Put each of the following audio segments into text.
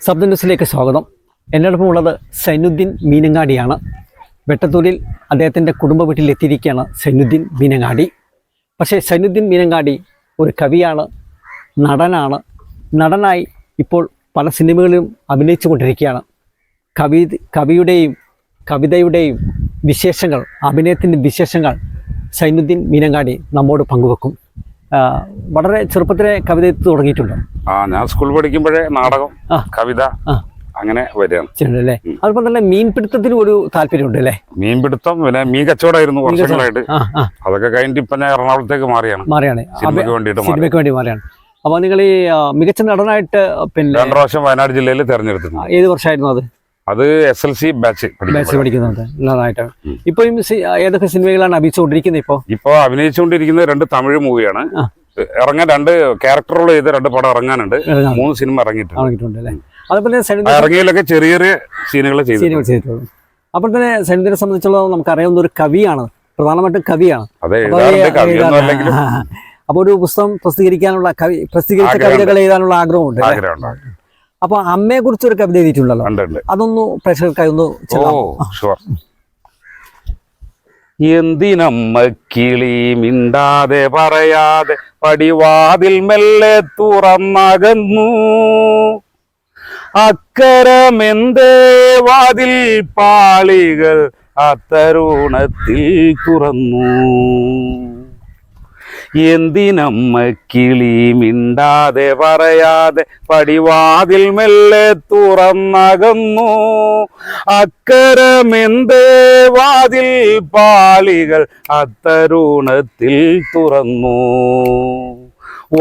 Sub ന്യൂസിലേക്ക് സ്വാഗതം. എന്നോടൊപ്പം ഉള്ളത് സൈനുദ്ദീൻ മീനങ്ങാടിയാണ്. വെട്ടത്തൂരിൽ അദ്ദേഹത്തിന്റെ കുടുംബ വീട്ടിലെത്തിയിരിക്കുകയാണ് സൈനുദ്ദീൻ മീനങ്ങാടി. പക്ഷേ സൈനുദ്ദീൻ മീനങ്ങാടി ഒരു കവിയാണ് നടനാണ്. നടനായി ഇപ്പോൾ പല സിനിമകളിലും അഭിനയിച്ചു കൊണ്ടിരിക്കുകയാണ്. കവി കവിയുടെയും കവിതയുടെയും വിശേഷങ്ങൾ അഭിനയത്തിന്റെ വിശേഷങ്ങൾ സൈനുദ്ദീൻ മീനങ്ങാടി നമ്മോട് പങ്കുവെക്കും. വളരെ ചെറുപ്പത്തിലെ കവിത തുടങ്ങിയിട്ടുണ്ട്? ആ ഞാൻ സ്കൂൾ പഠിക്കുമ്പോഴേ നാടകം. കവിത അങ്ങനെ വരികയാണ്. അതുപോലെ തന്നെ മീൻപിടുത്തത്തിന് ഒരു താല്പര്യമുണ്ട് അല്ലേ? മീൻപിടുത്തം പിന്നെ മീൻ കച്ചവടമായിരുന്നു വർഷങ്ങളായിട്ട്. അതൊക്കെ കഴിഞ്ഞിട്ട് ഇപ്പൊ ഞാൻ എറണാകുളത്തേക്ക് മാറിയാണ്. മാറിയാണ്. സിനിമയ്ക്ക് വേണ്ടിയിട്ട് സിനിമയ്ക്ക് വേണ്ടി മാറിയാണ്. അപ്പൊ നിങ്ങൾ ഈ മികച്ച നടനായിട്ട് പിന്നെ രണ്ടു പ്രാവശ്യം വയനാട് ജില്ലയിൽ തെരഞ്ഞെടുത്തു ഏത് വർഷമായിരുന്നു അത്? അത് S L C batch batch പഠിക്കുന്നുണ്ട്. ഇപ്പൊ ഏതൊക്കെ സിനിമകളാണ് അഭിനയിച്ചുകൊണ്ടിരിക്കുന്നത് ഇപ്പോൾ ഇപ്പൊ അഭിനയിച്ചുകൊണ്ടിരിക്കുന്ന രണ്ട് തമിഴ് മൂവിയാണ്. ഇറങ്ങാൻ രണ്ട് റോൾ ചെയ്ത് രണ്ട് പടം ഇറങ്ങാനുണ്ട്. മൂന്ന് സിനിമ ഇറങ്ങിയിട്ടുണ്ട്. അതുപോലെ ഇറങ്ങിയതിലൊക്കെ ചെറിയ ചെറിയ സീനുകൾ ചെയ്തിട്ടുണ്ട്. അപ്പോൾ തന്നെ സംബന്ധിച്ചുള്ള സംബന്ധിച്ചുള്ളത് നമുക്കറിയാവുന്ന ഒരു കവിയാണ്. പ്രധാനമായിട്ടും കവിയാണ്. അപ്പൊ അപ്പോൾ ഒരു പുസ്തകം പ്രസിദ്ധീകരിക്കാനുള്ള കവി പ്രസിദ്ധീകരിച്ച. കവിതകൾ എഴുതാനുള്ള ആഗ്രഹമുണ്ട്. അപ്പോൾ അമ്മയെ കുറിച്ച് ഒരു കവിത എഴുതിയിട്ടുണ്ടല്ലോ. അതൊന്ന് പ്രേക്ഷകർക്കായി ഒന്ന് ഷുവർ എന്തിനമ്മ കിളി മിണ്ടാതെ പറയാതെ പടിവാതിൽ മെല്ലെ തുറന്നകന്നു? അക്കരമെന്തേ വാതിൽ പാളികൾ അത്തരുണത്തിൽ തുറന്നു? എന്തിനമ്മ കിളി മിണ്ടാതെ പറയാതെ പടിവാതിൽ മെല്ലെ തുറന്നകന്നു. അക്കരമെന്തേ വാതിൽ പാളികൾ അത്തരുണത്തിൽ തുറന്നു.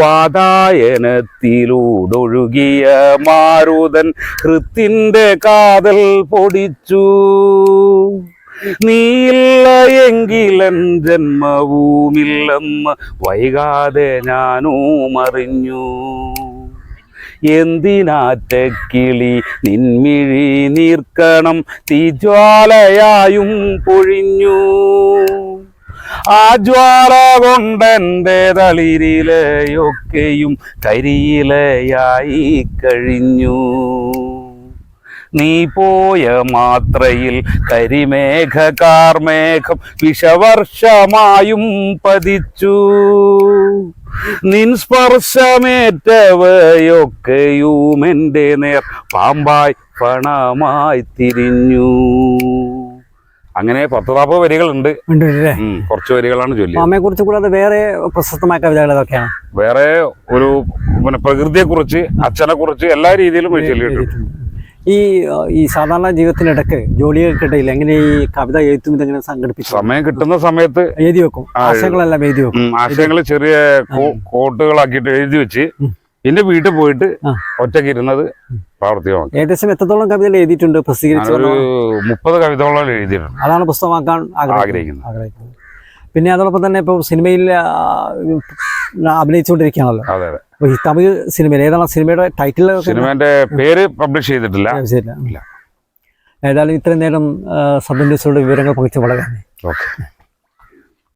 വാതായനത്തിലൂടൊഴുകിയ മാരുതൻ ഹൃത്തിന്റെ കാതൽ പൊടിച്ചു. നീയില്ല എങ്കിലൻ ജന്മവുമില്ലെന്ന് വൈകാതെ ഞാനും അറിഞ്ഞു എന്തിനാറ്റക്കിളി നിൻമിഴി നീർക്കണം തീജ്വാലയായും പൊഴിഞ്ഞു. ആ ജ്വാല കൊണ്ടെന്റെ തളിരിലയൊക്കെയും കരിയിലയായി കഴിഞ്ഞു. നീ പോയ മാത്രയിൽ കരിമേഘ കാർമേഘം വിഷവർഷമായും പതിച്ചു. നിൻ സ്പർശമേറ്റവയൊക്കെയും എന്റെ നേർ പാമ്പായി പണമായി തിരിഞ്ഞു. അങ്ങനെ പത്ത് നാൽപ്പത് വരികളുണ്ട് കുറച്ച് വരികളാണ് ചൊല്ലിയത്. അമ്മയെ കുറിച്ച് കൂടാതെ വേറെ പ്രശസ്തമായ കവിതകൾ ഏതൊക്കെയാണ്? വേറെ ഒരു പിന്നെ പ്രകൃതിയെ കുറിച്ച് അച്ഛനെ കുറിച്ച് എല്ലാ രീതിയിലും ചൊല്ലിയിട്ടുണ്ട്. ഈ ഈ സാധാരണ ജീവിതത്തിനിടക്ക് ജോലികൾക്കിടയിൽ എങ്ങനെ ഈ കവിത എഴുത്തും ഇതെങ്ങനെ സംഘടിപ്പിച്ചു? സമയം കിട്ടുന്ന സമയത്ത് എഴുതി വെക്കും. ആശയങ്ങളെല്ലാം എഴുതി വെക്കും. ആശയങ്ങൾ ചെറിയ കോട്ടുകളാക്കിയിട്ട് എഴുതി വെച്ച്. പിന്നെ വീട്ടിൽ പോയിട്ട്. ഒറ്റയ്ക്ക് ഇരുന്നത് ഏകദേശം എത്രത്തോളം കവിതകൾ എഴുതിയിട്ടുണ്ട്? പ്രസിദ്ധീകരിച്ചു മുപ്പത് കവിതകളോളം എഴുതിയിട്ടുണ്ട്. അതാണ് പുസ്തകമാക്കാൻ ആഗ്രഹിക്കുന്നത്. പിന്നെ അതോടൊപ്പം തന്നെ ഇപ്പോൾ സിനിമയിൽ അഭിനയിച്ചുകൊണ്ടിരിക്കുകയാണല്ലോ. അപ്പോൾ ഈ തമിഴ് സിനിമയിൽ ഏതാണ് സിനിമയുടെ ടൈറ്റിൽ സിനിമേന്റെ പേര് പബ്ലിഷ് ചെയ്തിട്ടില്ല. ഏതായാലും ഇത്രയും നേരം സബ് ന്യൂസിലൂടെ വിവരങ്ങൾ പങ്കിച്ചു വളരെ ഓക്കെ.